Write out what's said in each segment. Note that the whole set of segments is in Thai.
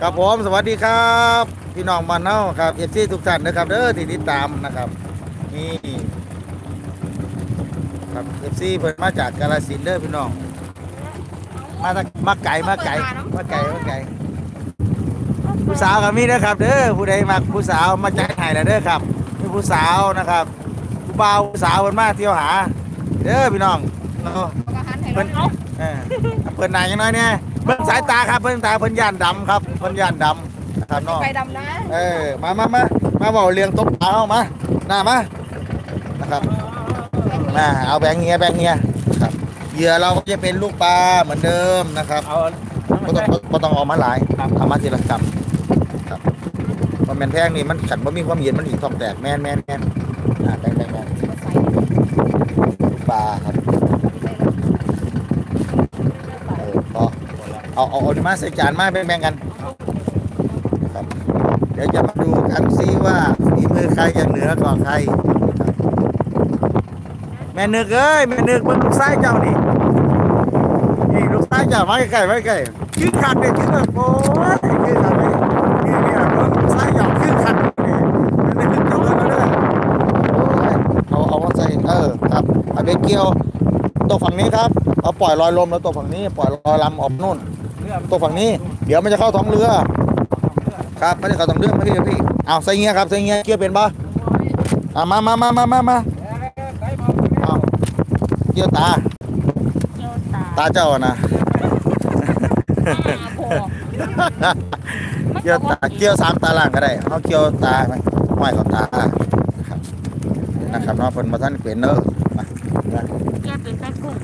ครับผมสวัสดีครับ พี่น้องบ้านเฮาครับเอฟซีทุกท่านนะครับเด้อที่ติดตามนะครับนี่ครับเอฟซีเพิ่นมาจากกาฬสินธุ์เด้อพี่น้อง มาจากมาไก่มาไก่มาไก่มาไก่ผู้สาวก็มีนะครับเด้อผู้ใดมักผู้สาวมาจ่ายให้แล้วเด้อครับมีผู้สาวนะครับผู้บ่าวผู้สาวเพิ่นมาเที่ยวหา เด้อพี่น้องเนาะเพิ่นเออเพิ่นนายยังน้อยเนี่ย เพิ่นสายตาครับเพิ่นตาเพิ่นย่านดำครับเพิ่นย่านดำนะครับน้องไฟดำนะเออมามามามาเบาเรียงตบปลาเอามาหน้ามานะครับมาเอาแบงค์เฮียแบงค์เฮียครับเหยื่อเราก็จะเป็นลูกปลาเหมือนเดิมนะครับเอาก็ต้องก็ต้องเอามาหลายเอามาทีละกำครับเพราะแมนแพงนี่มันขันว่ามีความเย็นมันอีกท้องแตกแมนแมนแมนอ่าแบงค์แบงค์แบงค์ลูกปลาครับเออก็ เอาเอาเอามาใส่จานมาแบ่งๆกันครับ เดี๋ยวจะมาดูกันซิว่าฝีมือใครจะเหนือกว่าใคร แม่นึกเอ้ยแม่นึกเบิ่งลูกไส้เจ้านี่นี่ลูกไส้เจ้าไมาใกล้ๆมาใกล้ขึ้นขัดเลยขึ้นแบบโอ้ยขึ้นขัดเลยนี่นี่เบิ่งลูกไส้เจ้าขึ้นขัดนี่แม่นึกเจ้าเบิ่งเอาเด้อโอ้ยเอาเอามาใส่เออครับเอาไปเกี่ยวตกฝั่งนี้ครับเอาปล่อยลอยลมแล้วตกฝั่งนี้ปล่อยลอยลำออกนู่น ตกฝั่งนี้ เดี๋ยวมันจะเข้าท้องเรือ ครับไม่ได้เข้าท้องเรือไม่ได้พี่เอาใส่เงี้ยครับใส่เงี้ยเกี่ยวเป็นปะอะมามามามามามาเอาเกี่ยวตาเกี่ยวตาตาเจ้าอะนะโผเกี่ยวตาเกี่ยวสามตาล่างก็ได้เอาเกี่ยวตาไหมห้อยเขาตาครับนะครับเนาะเพิ่นมาท่านเป็นเนอะมามาเกี่ยวเป็นแป้งกุ้ง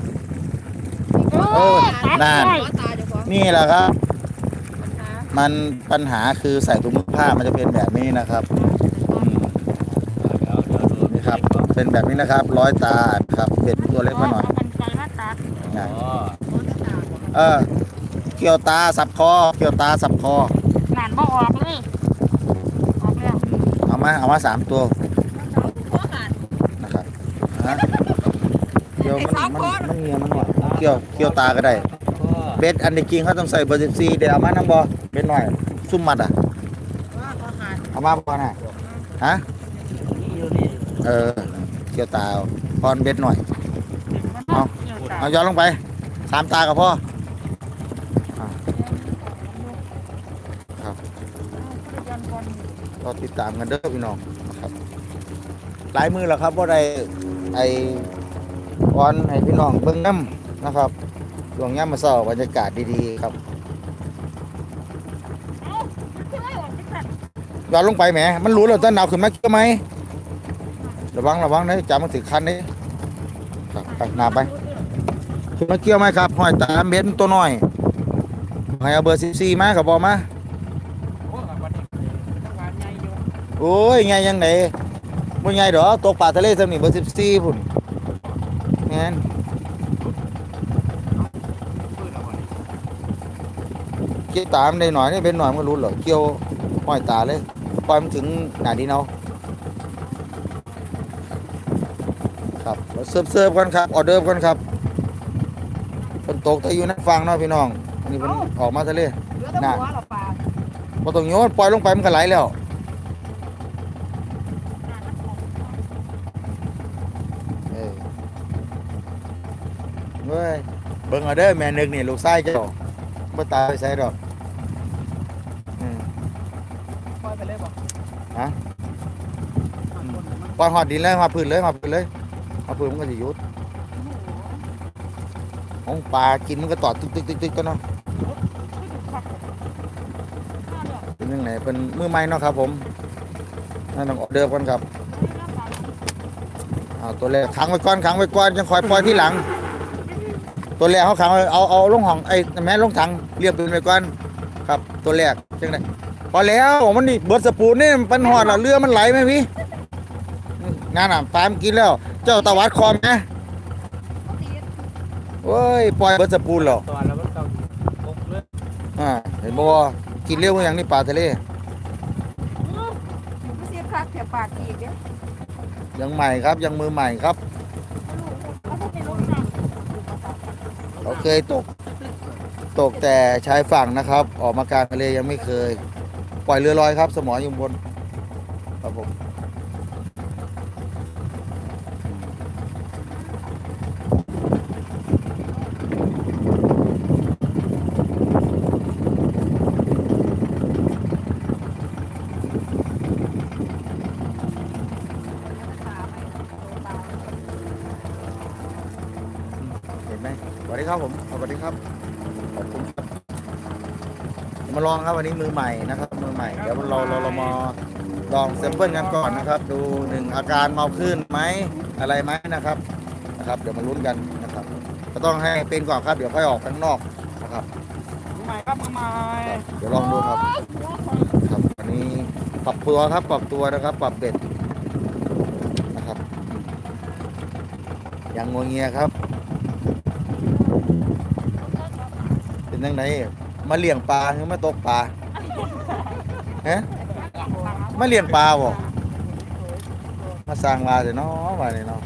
โอ้ยนั่นตาเดี๋ยวพอ นี่แหละครับ มันปัญหาคือใส่ถุงมือผ้ามันจะเป็นแบบนี้นะครับอืมนี่ครับ เป็นแบบนี้นะครับ ร้อยตาครับเป็นตัวเล็กมาหน่อยกันไกลมาตัดนะอ๋อเออ เกี่ยวตาสับคอ เกี่ยวตาสับคองานบ่ออกเลยออกแล้วเอามาเอามาสามตัวนะครับฮะเกี่ยวมันมันมันเงียมันหน่อยเกี่ยวเกี่ยวตาก็ได้ เบ็ดอันนี้จริงเขาต้องใส่เบอร์สิบสี่เดี๋ยวเอามาน้ำบอเบ็ดหน่อย ซุ่มมัดอะเอามาบ่น่ะฮะเออเกี่ยวตาเอาพรเบ็ดหน่อยเอาเกี่ยวตาเอาย้อนลงไปสามตากับพ่อครับก็ติดตามกันเด้อพี่น้องครับหลายมือแล้วครับว่าได้ไอวอนให้พี่น้องเบิ้งน้ำนะครับ ดวงย่ามมาเศร้าบรรยากาศดีๆครับย้อนลงไปแหม มันรู้แล้วต้นหนาวขึ้นมาเกี่ยวไหมระวังระวังนะจับมันถึงคันนี้ครับไปหนาไปขึ้นมาเกี่ยวไหมครับหอยตามเบ็ดตัวน้อยให้เอาเบอร์สิบสี่มากับบอมาโอ้ยไงยังไงบ่ไงดอกตกปลาทะเลสำนี่เบอร์สิบสี่พุ่นแม่นเกี่ยวตามได้หน่อยนี่เป็นหน่อยมันก็รู้เหรอเกี่ยวหอยตาเลยปล่อยมันถึงหนาดีเนาครับเสิร์ฟเสิร์ฟกันครับออเดิร์ฟกันครับฝนตกแต่อยู่นั่นฟังเนาะพี่น้องอันนี้มันออกมาทะเลเหลือแต่หัวหรอปลาพอต้องโยนปล่อยลงไปมันก็ไหลแล้วเออเว้ยเบิ่งเอาเด้อแม่นึกนี่ลูกชายเจ้าบ่ตายไปใส่ดอกอืม ปล่อยไปเลยบอก ปล่อยหอดดินเลยหอดพื้นเลยหอดพื้นเลยหอดพื้นมันก็สิหยุดของปลากินมันก็ตอดตึกตึกตึกตึกตัวเนาะเป็นยังไงเป็นมือใหม่เนาะครับ ผมนั่นต้องออเดิร์ฟก่อนครับเอาตัวแรกขังไว้ก่อนขังไว้ก่อนยังคอยปล่อยที่หลัง ตัวแรกเขาขังเอาเอาลงห้องไอ้แม่ลงถังเรียบเป็นไว้ก่อนครับ ตัวแรกจังได อแล้วมันนี่เบิดสปูนนี่มันหอดแล้วเรือมันไหลไหมพี่งานอะปลามนกินแล้ว เจ้าตะวัดคอมนะเว้ยปล่อยเบิดสปูนแล้วตอนแล้วมันต้องปกเลยอ่าเห็นบ่ว่ากินเร็วอย่างนี้ปลาทะเลไม่เสียคักแถวปากอีกเนี่ยยังใหม่ครับยังมือใหม่ครับเขาจะไปลงน้ำเขาเคยตก ตกแต่ชายฝั่งนะครับ ออกมากลางทะเลยังไม่เคย ปล่อยเรือลอยครับ สมออยู่บน ครับผมเห็นไหมสวัสดีครับผมสวัสดีครับ ขอบคุณครับ มาลองครับวันนี้มือใหม่นะครับ เดี๋ยวเราเราเรามาลองแซมเปิลกันก่อนนะครับ ดูหนึ่งอาการเมาขึ้นไหมอะไรไหมนะครับนะครับ เดี๋ยวมาลุ้นกันนะครับ ก็ต้องให้เป็นก่อนครับ เดี๋ยวค่อยออกข้างนอกนะครับมือใหม่ครับมือใหม่ครับเดี๋ยวลองดูครับครับวันนี้ปรับตัวครับปรับตัวนะครับ ปรับเบ็ดนะครับอย่างงวงเงียครับ เป็นยังไงมาเลี้ยงปลาหรือมาตกปลา ฮะมาเลี้ยงปลาบ่มาสร้างปลาเดี๋ยวเนาะมาเลยเนาะ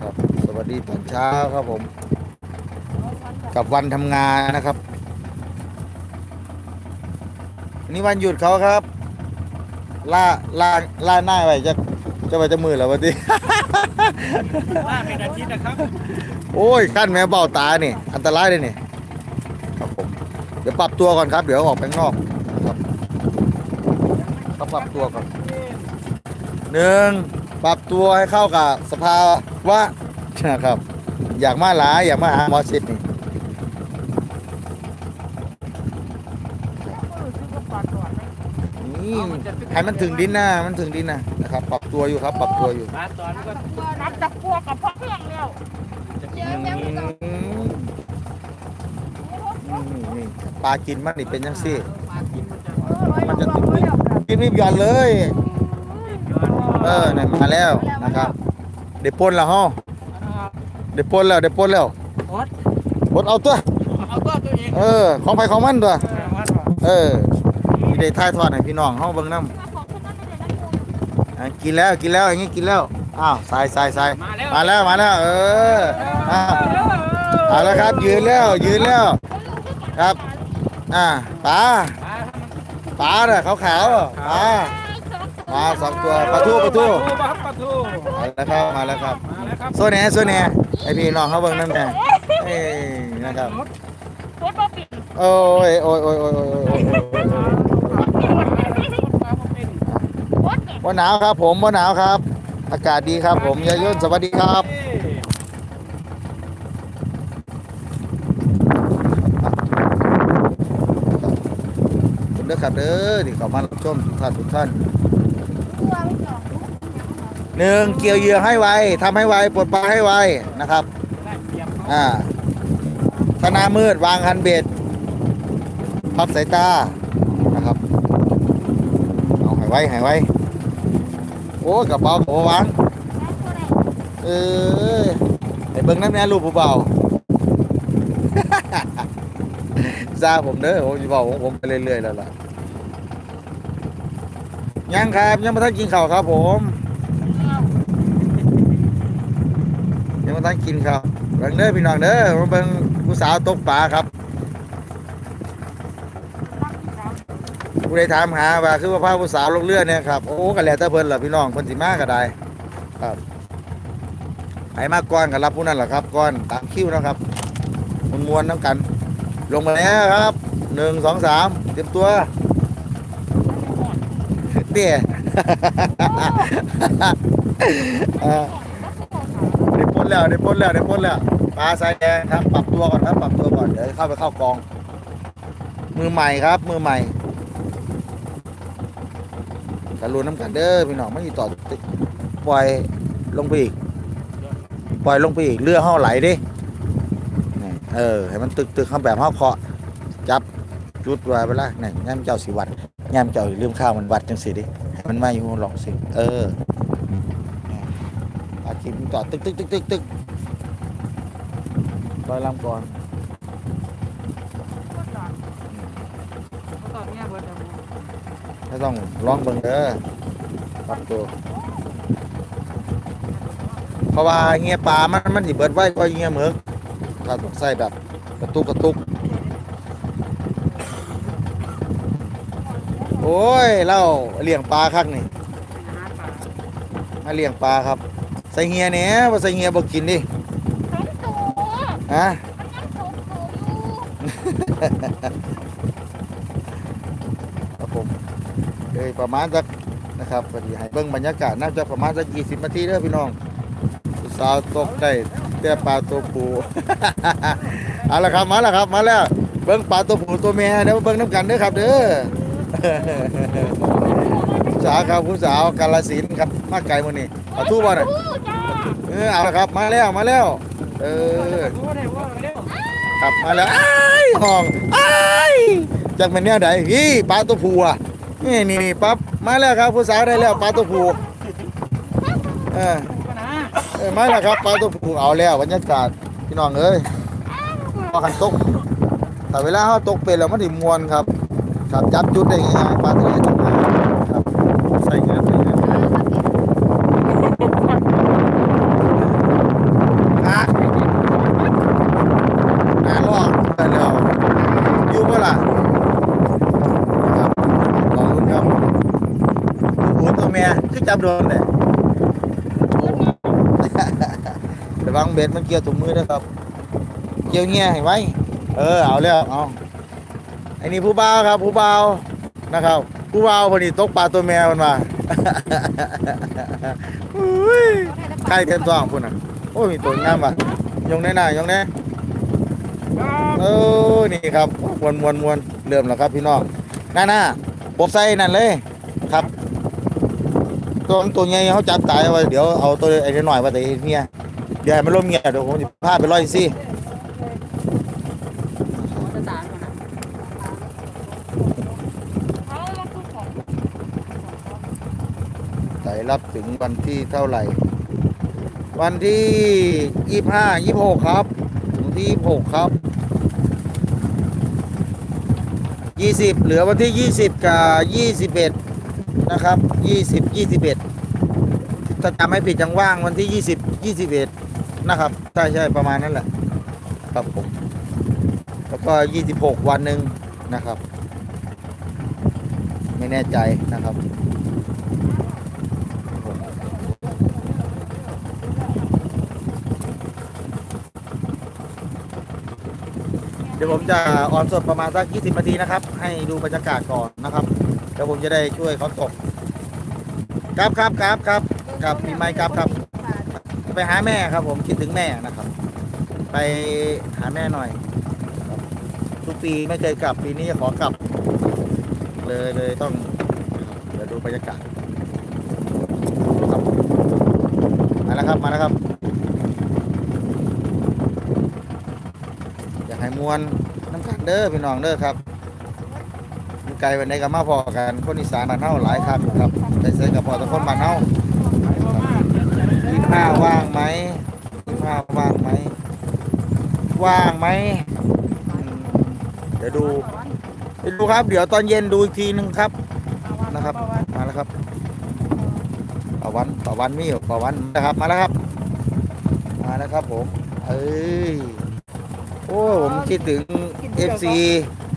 ครับสวัสดีตอนเช้าครับผม กับวันทำงานนะครับวันนี้วันหยุดเขาครับล่าล่าล่าหน้าไปจะจะไปจะมือแล้ววันนี้ล่าเป็นอาทิตย์นะครับ โอ้ยขั้นแมวเบ้าตานี่ อันตรายเลยนี่ครับผมเดี๋ยว ปรับตัวก่อนครับ เดี๋ยวออกไปข้างนอกนะครับต้องปรับตัวก่อนหนึ่งปรับตัวให้เข้ากับสภาวะนะครับ อยากมาหลายอยากมาหาหมอชิดนี่นี่ให้มันถึงดินนะมันถึงดินนะนะครับ ปรับตัวอยู่ครับ ปรับตัวอยู่ปลาตอนก็นับจับพวกกับพ่อเพื่อนแล้วอืมนี่ ปลากินมันนี่เป็นยังซี่ปลากินมันจะมันจะติดติดกินรีบหย่อนเลย เออนี่นมาแล้วนะครับเดี๋ยวปนแล้วฮะเดี๋ยวปนแล้วเดี๋ยวปนแล้วโอ๊ตปนเอาตัว เอาตัวตัวเองเออ ของไปของมันตัว เออวัดว่ะเออมีได้ถ่ายทอดให้พี่น้องเฮาเบิ่งน้ำอะกินแล้วกินแล้วอย่างงี้กินแล้วอ้าวใส่ใส่ใส่มาแล้วมาแล้วมาแล้วเอออ้าวเอาแล้วครับยืนแล้วยืนแล้ว ครับ อ่าปลาปลาปลาเน่ะขาวๆอะปลาปลาสองตัวปลาทูปลาทูปลาปลาทูมาแล้วครับมาแล้วครับมาแล้วครับโซแหน่โซแหน่ไอพี่น้องเขาเบิ่งนั่นแหละเอ้ยนะครับรถมาปิดโอ้ยโอ้ยโอ้ยโอ้ยโอ้ยโอ้ยโอ้ยปลาเป็นรถเนี่ยว่าหนาวครับผมว่าหนาวครับ อากาศดีครับผมยายย่นสวัสดีครับ ผมเด้อ ครับเด้อที่เข้ามารับชมทุกท่านทุกท่านหนึ่งเกี่ยวเหยื่อให้ไวทำให้ไวปลดปลาให้ไวนะครับได้เตรียมอ่าถ้าหน้ามืดวางคันเบ็ดพับสายตานะครับเอาใหายไว้ใหายไว้โอ้กระเป๋าโอ้วางเออไอ้เบิ้งน้ำแน่ลูกผู้เบาซาผมเด้อผมจะบอกของผมไปเรื่อยๆแล้วล่ะ ยังครับยังไม่ทันกินข้าวครับผมยังไม่ทันกินข้าวเบิ่งเด้อพี่น้องเด้อมาเบิ่งผู้สาวตกปลาครับผู้ใดถามหาว่าคือว่าพาผู้สาวลงเรือเนี่ยครับโอ้ก็แล้วแต่เพิ่นล่ะพี่น้องเพิ่นสิมาก็ได้ครับใครมาก่อนก็รับผู้นั้นแหละครับก่อนตามคิวนะครับมวนๆน้ำกัน ลงมาแล้วครับหนึ่งสองสามเตรียมตัว เตี้ยเอ่อได้พ้นแล้วได้พ้นแล้วได้พ้นแล้วปลาสายแดงครับ ปรับตัวก่อนครับ ปรับตัวก่อนเดี๋ยวเข้าไปเข้ากอง มือใหม่ครับ มือใหม่กันรูน้ำกันเด้อพี่น้องไม่มีต่อติปล่อยลงไปอีกปล่อยลงไปอีกเรือห้าไหลดินี่เออให้มันตึกตึกข้าแบบห้าเคาะจับจุดไว้ไปละนี่ย่ามเจ้าสิวัด ย่ามเจ้าลืมข้าวมันวัดจังสิดิมันมาอยู่ลองสิเออปลาคิมนต่อตึกตึกตึกตึกตึกลอยลำก่อนไม่ต้องร้องเบิ่งเด้อปรับตัวเพราะว่าเงี้ยปลามันมันสิเบิดไว้ก็เงี้ยเหมึกนะครับต้องใส่แบบกระตุกกระตุก โอ้ยเล่าเลี้ยงปลาคักนี่หาปลามาเลี้ยงปลาครับ ใส่เฮียเนี่ยว่าใส่เฮียบอกกินดิสองตัวฮะมันยังสองตัวอยู่ครับผมเลยประมาณสักนะครับพอดีให้เบิ่งบรรยากาศน่าจะประมาณสัก20นาทีเด้อพี่น้องผู้สาวตกได้แต่ปลาตัวปูเอาละครับมาแล้วครับมาแล้วเบิ่งปลาตัวผู้ตัวเมียเดี๋ยวมาเบิ่งน้ำกันเด้อครับเด้อผู้ สาวครับผู้สาวกาลสินธุ์ครับมาไกลมื้อนี้เอาทู่บ่น่ะอู้จ้าเออเอาละครับมาแล้วมาแล้ว เออรู้ว่าได้ว่าเร็วครับมาแล้วอ้ายห้องอ้ายจากเป็นเนี้ยใดพี่ปลาตัวผู้อะนี่นี่นี่ปั๊บมาแล้วครับผู้สาวได้แล้วปลาตัวผู้เออก็นะเออมาแล้วครับปลาตัวผู้เอาแล้วบรรยากาศพี่น้องเอ้ยพอกันตกแต่เวลาเขาตกเป็นแล้วมันถึงมวนครับ ครับจับจุดได้ง่ายปลาทะเลตกมาครับใส่เงี้ยใส่เงี้ยอะอะลอกได้แล้วยู่เมื่อล่ะครับขอคุณครับโอ้ตัวเมียจับโดนเลยระวังเบ็ดมันเกี่ยวถุงมือนะครับ เกี่ยวเงี้ยให้ไว้เออ เอาแล้ว เอา อ้นี่ผู้บ่าวครับ ผู้บ่าวนะครับ ผู้บ่าวพอดีตกปลาตัวแมวมันมาอุ้ยใครเต็มท้องพุ่นอะโอ้ยมีตัวงามว่ะยงแน่น่ายงแน่เออนี่ครับมวนมวนมวนเริ่มแล้วครับพี่น้องหน้าหน้าปบใส่นั่นเลยครับ ตัวตัวใหญ่เขาจับตายไว้เดี๋ยวเอาตัวไอ้น้อยๆมาแต่เงี้ยเดี๋ยวให้มันล่มเงี้ยเดี๋ยวผมจะพาไปร้อยสิ จะตามก่อนนะ เอาแล้วคือของ ไต่ รับถึงวันที่เท่าไหร่ วันที่ยี่ห้ายี่หกครับ ถึงที่ยี่หกครับยี่สิบเหลือวันที่ยี่สิบกับยี่สิบเอ็ดนะครับยี่สิบยี่สิบเอ็ดถ้าจำไม่ผิดจังว่างวันที่ยี่สิบยี่สิบเอ็ดนะครับใช่ใช่ประมาณนั้นแหละ ครับผม แล้วก็ยี่สิบหกวันหนึ่งนะครับ ไม่แน่ใจนะครับ เดี๋ยวผมจะออนสดประมาณสัก 20 นาทีนะครับ ให้ดูบรรยากาศก่อนนะครับ เดี๋ยวผมจะได้ช่วยเขาตกครับครับครับครับครับมีไม้ครับครับ ไปหาแม่ครับ ผมคิดถึงแม่นะครับ ไปหาแม่หน่อย ทุกปีไม่เคยกลับปีนี้ขอกลับ เลยเลยต้องเดี๋ยวดูบรรยากาศครับมาแล้วครับมาแล้วครับ อยากให้ มวนน้ำกันเด้อพี่น้องเด้อครับไกลวันไหนก็มาพอกันคนอีสานบ้านเฮาหลายครับครับไปเจอกับพอตะคนบ้านเฮาไปบ่มากยี่ห้าว่างไหมยี่ห้าว่างไหมว่างไหมเดี๋ยวดูเดี๋ยวดูครับ เดี๋ยวตอนเย็นดูอีกทีหนึ่งครับนะครับมาแล้วครับต่อวันต่อวันมีต่อวันนะครับมาแล้วครับ มาแล้วครับผมเอ้ย โอ้ผมคิดถึง FC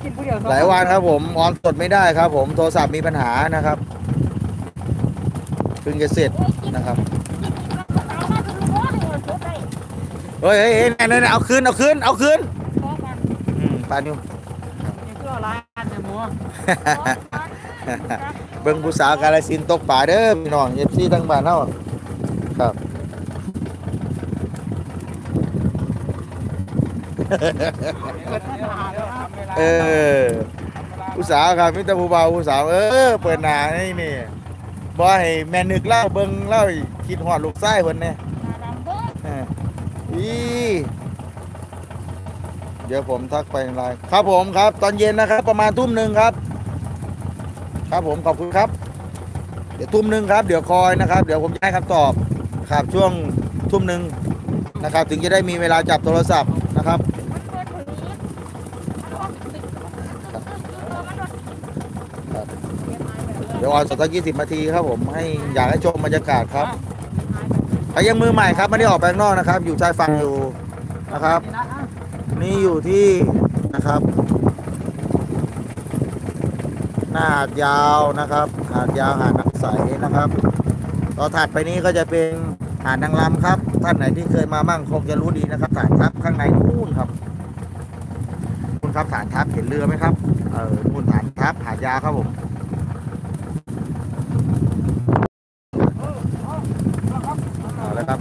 กินผู้เดียวหลายวันครับผมออนสดไม่ได้ครับ ผมโทรศัพท์มีปัญหานะครับเพิ่งจะเสร็จนะครับเฮ้ยเฮ้ยเฮ้ยนั่นนั่นเอาคืนเอาคืนเอาคืนอืมปานิวนี่คือร้านเนี่ยหมูเบิ่งผู้สาวกาลสินธุ์ตกป่าเด้อพี่น้องเอฟซีทั้งบ้านเฮาครับ เปิดปัญหาแล้วครับเออผู้สาวครับมิตรผู้บ่าวผู้สาวเออ เปิดหนาให้นี่บ่ให้แม่นึกเล่าเบิ่งเล่าคิดฮอดลูกชายเพิ่นแน่เอออีเดี๋ยวผมทักไปในไลน์ครับผมครับ ตอนเย็นนะครับ ประมาณทุ่มหนึ่งครับ ครับผมขอบคุณครับ เดี๋ยวทุ่มหนึ่งครับ เดี๋ยวคอยนะครับ เดี๋ยวผมจะให้คำตอบครับช่วงทุ่มหนึ่งนะครับ ถึงจะได้มีเวลาจับโทรศัพท์นะครับ เดี๋ยวออนสดสักยี่สิบนาทีครับผมให้อยากให้ชมบรรยากาศครับใครยังมือใหม่ครับไม่ได้ออกไปข้างนอกนะครับ อยู่ชายฝั่งอยู่นะครับ นี่อยู่ที่นะครับ หน้าหาดยาวนะครับ หาดยาวหาดน้ำใสนะครับต่อถัดไปนี้ก็จะเป็นหาดนางรำครับ ท่านไหนที่เคยมามั่งคงจะรู้ดีนะครับฐานทัพข้างในนู่นครับนู่นครับฐานทัพเห็นเรือไหมครับเออนู่นฐานทัพหาดยาวครับผม เอาแล้วครับ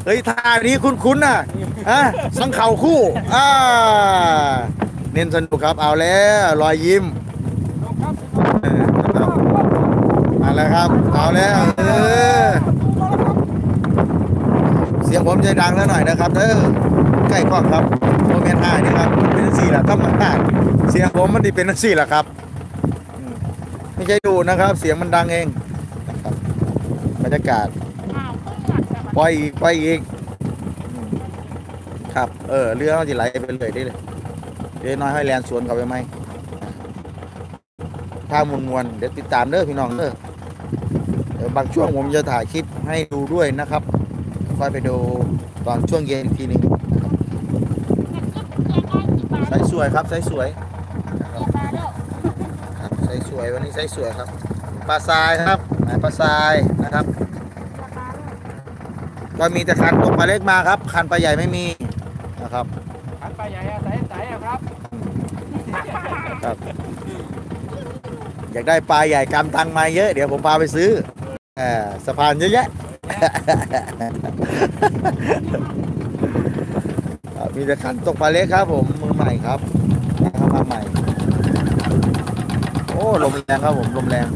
เฮ้ยท่านี้คุ้นๆน่ะอะสังเข่าคู่อ่าเน้นสนุกครับเอาแล้วรอยยิ้มเอะครับมาแล้วครับเอาแล้วเออเสียงผมจะดังแล้วหน่อยนะครับเด้อใกล้กล้องครับโมเมนต์ห้านี่ครับเป็นสี่หละธรรมดาเสียงผมมันดีเป็นสี่หละครับ ไม่ใช่ดูนะครับ เสียงมันดังเองนะครับบรรยากาศ ปล่อยอีกปล่อยอีก ครับ เออ เรือมันจะไหลไปเลยได้เลยเดี๋ยวน้อยให้แลนสวนเขาไปไหมถ้ามวลมวลเดี๋ยวติดตามเด้อพี่น้องเด้อเดี๋ยวบางช่วงผมจะถ่ายคลิปให้ดูด้วยนะครับค่อยไปดูตอนช่วงเย็นอีกทีหนึงใส่สวยครับใส่สวยใส่สวยวันนี้ใส่สวยครับปลาทรายครับปลาทราย ก็มีแต่คันตกปลาเล็กมาครับ คันปลาใหญ่ไม่มีนะครับขันไปใหญ่อะใส่ใส่อะครับครับ อยากได้ปลาใหญ่กำตังมาเยอะ เดี๋ยวผมพาไปซื้อเออสะพานเยอะแยะครับมีแต่คันตกปลาเล็กครับ ผมมือใหม่ครับเข้ามาใหม่ โอ้ลมแรงครับผมลมแรง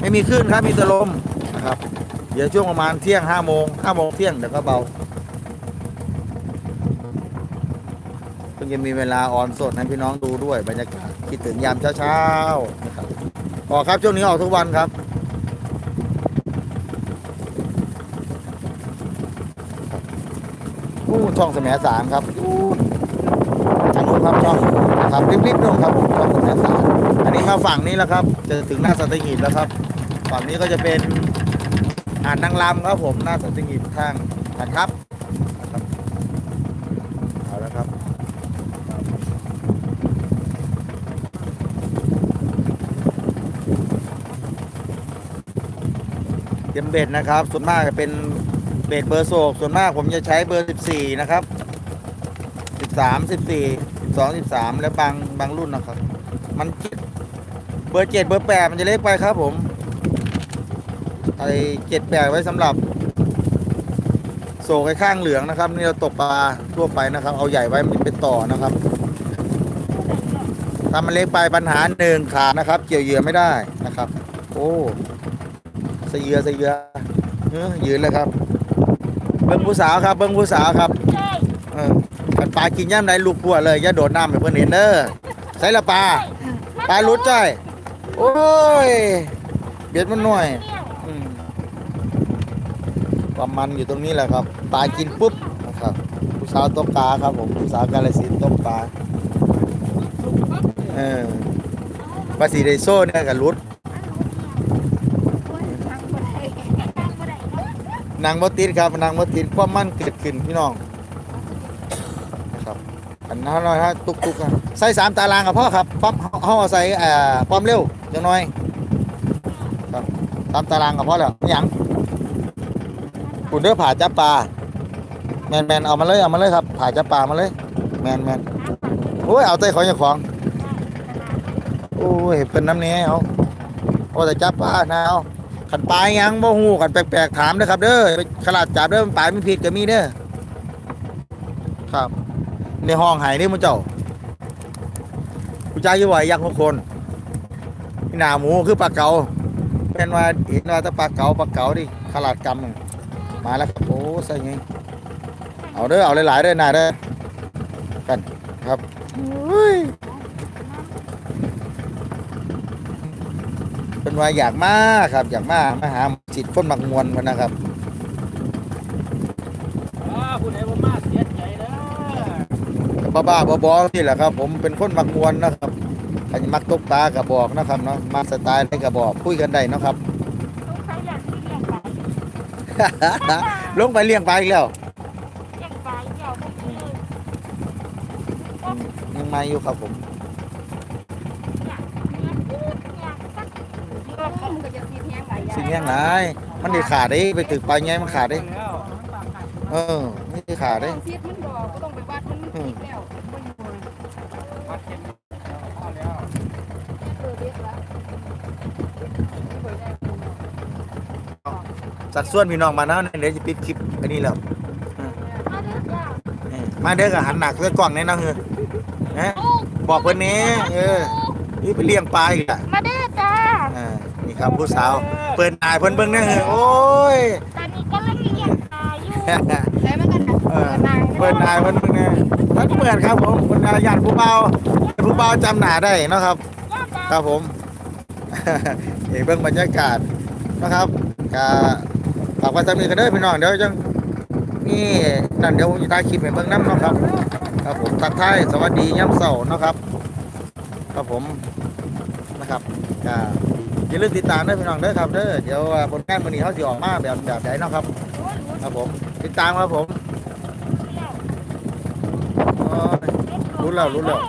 ไม่มีคลื่นครับมีแต่ลมนะครับ เดี๋ยวช่วงประมาณเที่ยงห้าโมงห้าโมงเที่ยงเดี๋ยวก็เบาเพิ่งจะมีเวลาออนสดให้พี่น้องดูด้วยบรรยากาศคิดถึงยามเช้าๆนะครับออกครับช่วงนี้ออกทุกวันครับอู้ช่องสมสามครับทางนู้นครับช่องครับริบๆนู่นครับผมช่องสมสามอันนี้มาฝั่งนี้แล้วครับ จะถึงหน้าสัตหีบแล้วครับ ฝั่งนี้ก็จะเป็น อ่านนางรำครับผมหน้าสัตหีบทางฐานทัพนะครับเอาล้วครับเตรียมเบ็ดนะครับ ส่วนมากจะเป็นเบ็ดเบอร์โศกส่วนมากผมจะใช้เบอร์ 14 นะครับ 13 14 12 13 และบางบางรุ่นนะครับ มันเจ็ดเบอร์ 7 เบอร์ 8 มันจะเล็กไปครับผม ไอ้เจ็ดแปดไว้สำหรับโศกไอ้ข้างเหลืองนะครับ นี่เราตกปลาทั่วไปนะครับ เอาใหญ่ไว้มันเป็นต่อนะครับถ้ามันเล็กไปปัญหาหนึ่งขาดนะครับ เกี่ยวเหยื่อไม่ได้นะครับ โอ้สะเยือสะเยือเออยืนเลยครับ เบิ้งผู้สาวครับ เบิ้งผู้สาวครับเออกันปลากินย่ำไรลูกพัวเลยอย่าโดดน้ำให้เพื่อนเห็นเด้อใส่ละปลาปลาลุดจ้อยโอ้ยเบียดมันหน่อย ความมันอยู่ตรงนี้แหละครับปลากินปุ๊บนะครับผู้สาวตกปลาครับผมผู้สาวกาลสินตกปลาเออปลาสีไดโซ่เนี่ยกับรุดนางมติดครับนางมติดความมันเกิดขึ้นพี่น้องนะครับอันนั้นน้อยฮะตุกตุกๆอะใส่สามตารางกับพ่อครับปั๊มเขาเอใส่เอ่อความเร็วจังน้อยครับสามตารางกับพ่อแล้วหยัง คุณเด้อผ่าจับปลาแมนแมนเอามาเลยเอามาเลยครับ ผ่าจับปลามาเลย แมนแมนโอ้ยเอาเต้ของอย่างของโอ้ยเพิ่นน้ำเนี้เอาเอาแต่จับปลานะเอาขันปลายังบ่หูขันแปลกๆถามเด้อครับ เด้อขลาดจับเด้อปลาไม่ผิดก็มีเด้อครับ ในห้องหายนี่มันเจ้าผู้ชายยี่ไหวยักษ์ทุกคนหนาหมูคือปลาเก๋าเป็นว่าเห็นว่าแต่ปลาเก๋าปลาเก๋าดิขลาดกำหนึ่ง มาแล้วครับโอ้ใส่ไงเอาเด้อเอาหลายๆเด้อนายเด้อกันครับอุ้ยเป็นว่าอยากมาครับ อยากมามาหาจิตคนมักมวนมันนะครับอ๋อผู้ใดบ่มาเสียใจเด้อบ้าๆบอๆนี่แหละครับ ผมเป็นคนมักมวนนะครับใครมักตกปลากระบอกนะครับเนาะมาสไตล์ในกระบอกคุยกันได้เนาะครับ ลงไปเลี้ยงปลาอีกแล้วใหม่อยู่ครับผมก็คงก็จะซีแห้งหลายอย่างสิ่งนี้ไหนมันได้ขาดได้ไปตึกปลายไงมันขาดได้แล้วเออนี่ได้ขาดได้ ซีดมันบอกก็ต้องไปวัดมันติดแล้วมันอยู่ วัดเข็มพอแล้ว เออเด็กละ สัดส่วนพี่น้องมาแล้วเนี่ยเดี๋ยวจะปิดคลิปอันนี้แล้วมาเด้อจ้าเออมาเด้อกับหันหนักเสื้อกล่องแน่นอนเฮ้ยนะบอกเพิ่นแหนี้เออนี่ไปเลี้ยงปลาอีกอะมาเด้อจ้าอ่านี่ครับผู้สาวเปิดนายเพิ่นเบิ่งแน่เฮ้ยโอ้ยตอนนี้กำลังเลี้ยงปลาอยู่ใช่ไหมกันนะเออเปิดนายเพิ่นเบิ่งแน่มันก็เหมือนครับผมคนญาติผู้เบาผู้เบาจำหน้าได้เนาะครับ ครับผมเห็นเบิ่งบรรยากาศนะครับกะ ฝากไว้สามีกันเด้อพี่น้องเดี๋ยวจังนี่นั่นเดี๋ยวผมจะถ่ายคลิปให้เบิ่งน้ำเนาะครับ ครับผมทักทายสวัสดีย่ำเสาร์เนาะครับ ครับผมนะครับก็อย่าลืมติดตามเด้อพี่น้องเด้อครับเด้อเดี๋ยวว่าผลงานมื้อนี้เขาสิออกมาแบบแบบไหนเนาะครับ ครับผมติดตามครับผมโอ้ยรู้แล้วรู้แล้ว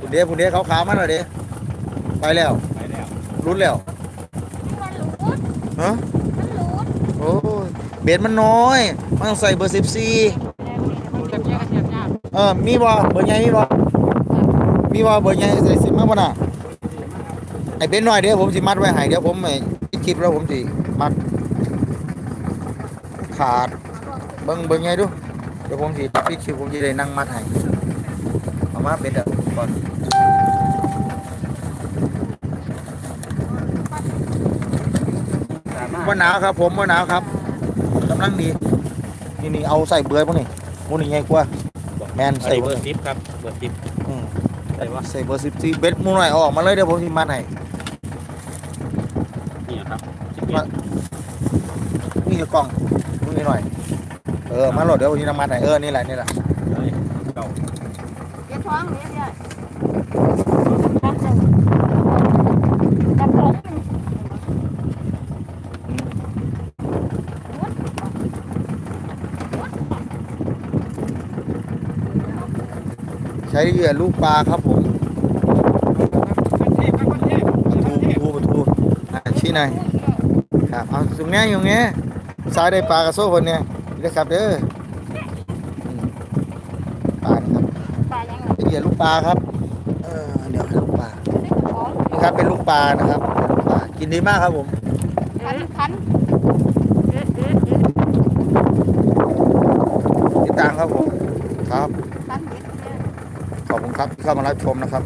คุณเดียคุณเดียเขาขาวๆมาหน่อยดิไปแล้ว ไปแล้วรุ้นแล้วมันหลุดฮะ มันหลุด โอ้ยเบสมันน้อย มันต้องใส่เบอร์สิบสี่เจ็บยากเจ็บยากเออมีบ่เบอร์ใหญ่มีบ่มีบ่เบอร์ใหญ่ใส่สิบมาบ่น่ะไอ้เบสน้อยเดี๋ยวผมสิมัดไว้ให้เดี๋ยวผมไอ้คลิปแล้วผมสิมัด ขาดเบิ่งเบิ่งไงดูเดี๋ยวผมสิปิดคลิปผมสิได้นั่งมัดให้เอามาเป็ดอะก่อนบ่หนาวครับผมบ่หนาวครับกำลังดี นี่นี่เอาใส่เบื่อพวกนี้พวกนี้ใหญ่กว่า แมนใส่ใส่เบเบออร์ร์สิบครับเบอร์สิบอืมใส่ว่าใส่เบอร์สิบสี่เบ็ดหมูหน่อยเอาออกมาเลยเดี๋ยวผมสิมัดให้นี่ครับสิบมานี่คือกล่องพวกนี้หน่อย เออมาโหลดเดี๋ยวผมจะมัดให้เออนี่แหละนี่แหละเก่าเจ็บท้องเนี่ยเนี่ยจับจับจับผม ใช้เหยื่อลูกปลาครับผมทูทูทูอะชี้หน่อยครับเอาตรงเนี้ยอยู่ตรงเนี้ยผู้ชายได้ปลากระโซ่คนเนี้ยนี่นะครับเด้ออืมปลานะครับปลายังไงเป็นเหยื่อลูกปลาครับเออเดี๋ยวให้ลูกปลาได้ของนี่ครับเป็นลูกปลานะครับเป็นลูกปลากินดีมากครับผมคันคันเอ๊ะเอ๊ะเอ๊ะติดตามครับผมครับ คันเอ๊ะเอ๊ะ ขอบคุณ ครับที่เข้ามารับชมนะครับ